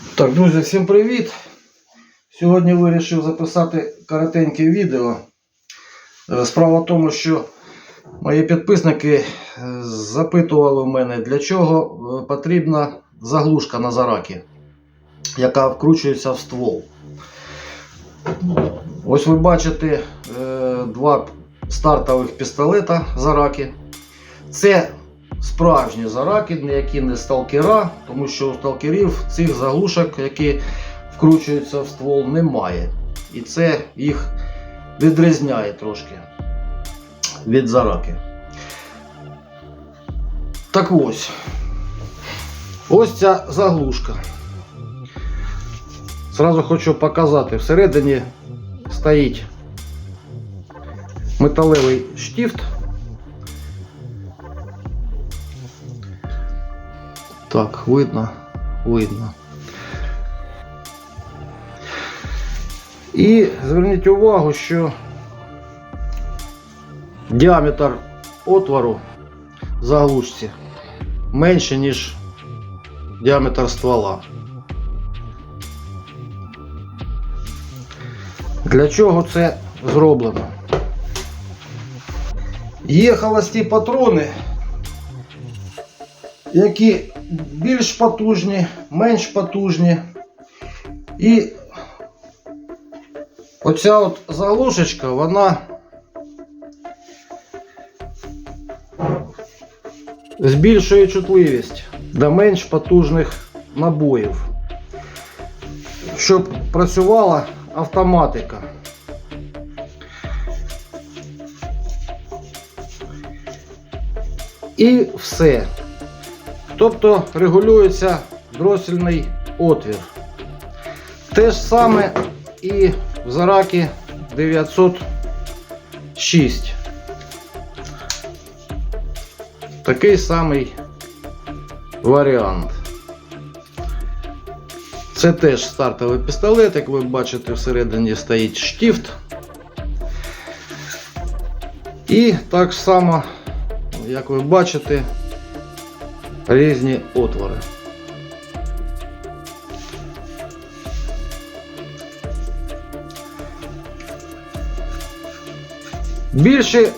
Так, друзі, всім привіт! Сьогодні вирішив записати коротеньке відео. Е, Справа в тому, що мої підписники е, запитували в мене, для чого е, потрібна заглушка на заракі, яка вкручується в ствол. Ось ви бачите два стартових пістолета зараки. Це справжні зараки, ніякі не сталкера, тому що у сталкерів цих заглушок, які вкручуються в ствол, немає. І це їх відрізняє трошки від зараки. Так ось. Ось ця заглушка. Зразу хочу показати. Всередині стоїть металевий штифт. Так, видно, видно. І зверніть увагу, що діаметр отвору в заглушці менше, ніж діаметр ствола. Для чого це зроблено? Є холості патрони, які більш потужні, менш потужні. І оця от заглушечка, вона збільшує чутливість до менш потужних набоїв, щоб працювала автоматика. І все. Тобто регулюється дросільний отвір. Те ж саме і в заракі 906. Такий самий варіант. Це теж стартовий пістолет, як ви бачите, всередині стоїть штифт. І так само, як ви бачите, різні отвори. Більше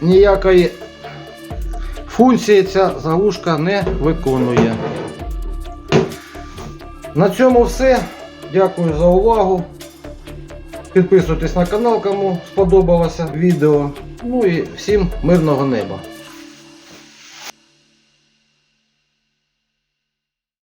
ніякої функції ця заглушка не виконує. На цьому все. Дякую за увагу. Підписуйтесь на канал, кому сподобалося відео. Ну і всім мирного неба.